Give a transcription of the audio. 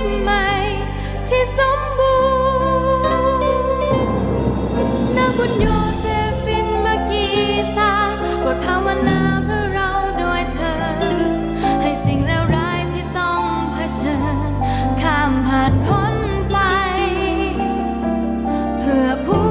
ตใหม่ที่สมบูรณ์นาบุญโยเซฟินมากีตาบทภาวนาเพื่อเราด้วยเธอ ให้สิ่งร้ายที่ต้องเผชิญ ข้ามผ่านพ้นไป เพื่อผู้